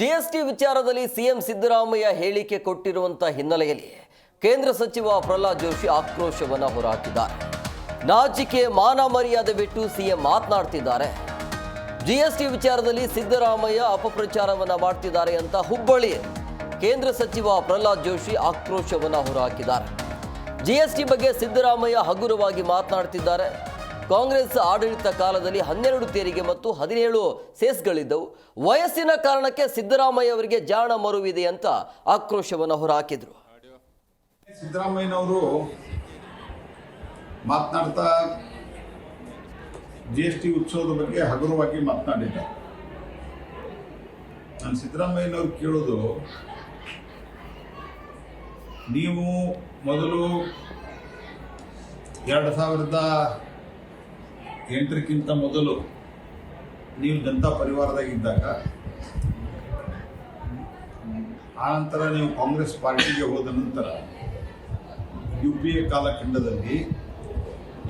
GST ವಿಚಾರದಲ್ಲಿ CM Siddaramaiah ಹೇಳಿಕೆ ಕೊಟ್ಟಿರುವಂತಹ ಹಿನ್ನೆಲೆಯಲ್ಲಿ ಕೇಂದ್ರ ಸಚಿವ ಪ್ರಹ್ಲಾದ್ ಜೋಶಿ ಆಕ್ರೋಶವನ್ನು ಹೊರಹಾಕಿದ್ದಾರೆ. ನಾಚಿಕೆ, ಮಾನ ಮರ್ಯಾದೆ ಬಿಟ್ಟು ಸಿಎಂ ಮಾತನಾಡ್ತಿದ್ದಾರೆ. ಜಿಎಸ್ಟಿ ವಿಚಾರದಲ್ಲಿ ಸಿದ್ದರಾಮಯ್ಯ ಅಪಪ್ರಚಾರವನ್ನು ಮಾಡ್ತಿದ್ದಾರೆ ಅಂತ ಹುಬ್ಬಳ್ಳಿ ಕೇಂದ್ರ ಸಚಿವ ಪ್ರಹ್ಲಾದ್ ಜೋಶಿ ಆಕ್ರೋಶವನ್ನು ಹೊರಹಾಕಿದ್ದಾರೆ. ಜಿಎಸ್ಟಿ ಬಗ್ಗೆ ಸಿದ್ದರಾಮಯ್ಯ ಹಗುರವಾಗಿ ಮಾತನಾಡ್ತಿದ್ದಾರೆ. ಕಾಂಗ್ರೆಸ್ ಆಡಳಿತ ಕಾಲದಲ್ಲಿ ಹನ್ನೆರಡು ತೆರಿಗೆ ಮತ್ತು ಹದಿನೇಳು ಸೇಸ್ಗಳಿದ್ದವು. ವಯಸ್ಸಿನ ಕಾರಣಕ್ಕೆ ಸಿದ್ದರಾಮಯ್ಯ ಅವರಿಗೆ ಜಾಣ ಮರುವಿದೆ ಅಂತ ಆಕ್ರೋಶವನ್ನು ಹೊರಹಾಕಿದ್ರು. ಸಿದ್ದರಾಮಯ್ಯನವರು ಮಾತನಾಡ್ತಾ ಜಿ ಎಸ್ ಟಿ ಉತ್ಸವದ ಬಗ್ಗೆ ಹಗುರವಾಗಿ ಮಾತನಾಡಿದ್ದಾರೆ. ನಾನು ಸಿದ್ದರಾಮಯ್ಯನವ್ರು ಕೇಳೋದು, ನೀವು ಮೊದಲು ಎರಡು ಸಾವಿರದ ಎಂಟರಕ್ಕಿಂತ ಮೊದಲು ನೀವು ಜನತಾ ಪರಿವಾರದಾಗಿದ್ದಾಗ ಆನಂತರ ನೀವು ಕಾಂಗ್ರೆಸ್ ಪಾರ್ಟಿಗೆ ಹೋದ ನಂತರ, ಯು ಪಿ ಎ ಕಾಲಖಂಡದಲ್ಲಿ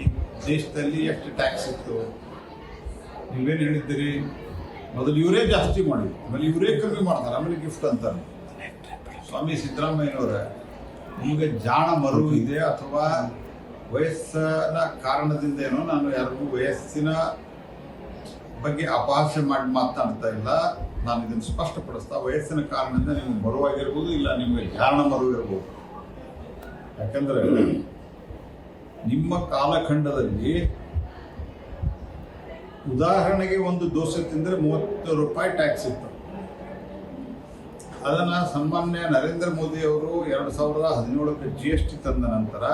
ಈ ದೇಶದಲ್ಲಿ ಎಷ್ಟು ಟ್ಯಾಕ್ಸ್ ಇತ್ತು? ನೀವೇನು ಹೇಳಿದ್ದೀರಿ? ಮೊದಲು ಇವರೇ ಜಾಸ್ತಿ ಮಾಡಿದ್ರು. ಆಮೇಲೆ ಇವರೇ ಕಮ್ಮಿ ಮಾಡ್ತಾರೆ. ಆಮೇಲೆ ಗಿಫ್ಟ್ ಅಂತಾರೆ. ಸ್ವಾಮಿ ಸಿದ್ದರಾಮಯ್ಯನವರ ನಿಮಗೆ ಜಾಣ ಮರು ಇದೆ ಅಥವಾ ವಯಸ್ಸಿನ ಕಾರಣದಿಂದ ಏನೋ ನಾನು ಯಾರಿಗೂ ವಯಸ್ಸಿನ ಬಗ್ಗೆ ಅಪಹಾಸ್ಯ ಮಾಡಿ ಮಾತನಾಡ್ತಾ ಇಲ್ಲ. ನಾನು ಇದನ್ನು ಸ್ಪಷ್ಟಪಡಿಸ್ತಾ, ವಯಸ್ಸಿನ ಕಾರಣದಿಂದ ನಿಮ್ಗೆ ಮರುವಾಗಿರ್ಬೋದು, ಇಲ್ಲ ನಿಮಗೆ ಮರು ಇರ್ಬೋದು ಯಾಕಂದ್ರೆ ನಿಮ್ಮ ಕಾಲಖಂಡದಲ್ಲಿ ಉದಾಹರಣೆಗೆ ಒಂದು ದೋಸೆ ತಿಂದರೆ ಮೂವತ್ತು ರೂಪಾಯಿ ಟ್ಯಾಕ್ಸ್ ಇತ್ತು. ಅದನ್ನ ಸನ್ಮಾನ್ಯ ನರೇಂದ್ರ ಮೋದಿ ಅವರು ಎರಡು ಸಾವಿರದ ಹದಿನೇಳಕ್ಕೆ ಜಿ ಎಸ್ ಟಿ ತಂದ ನಂತರ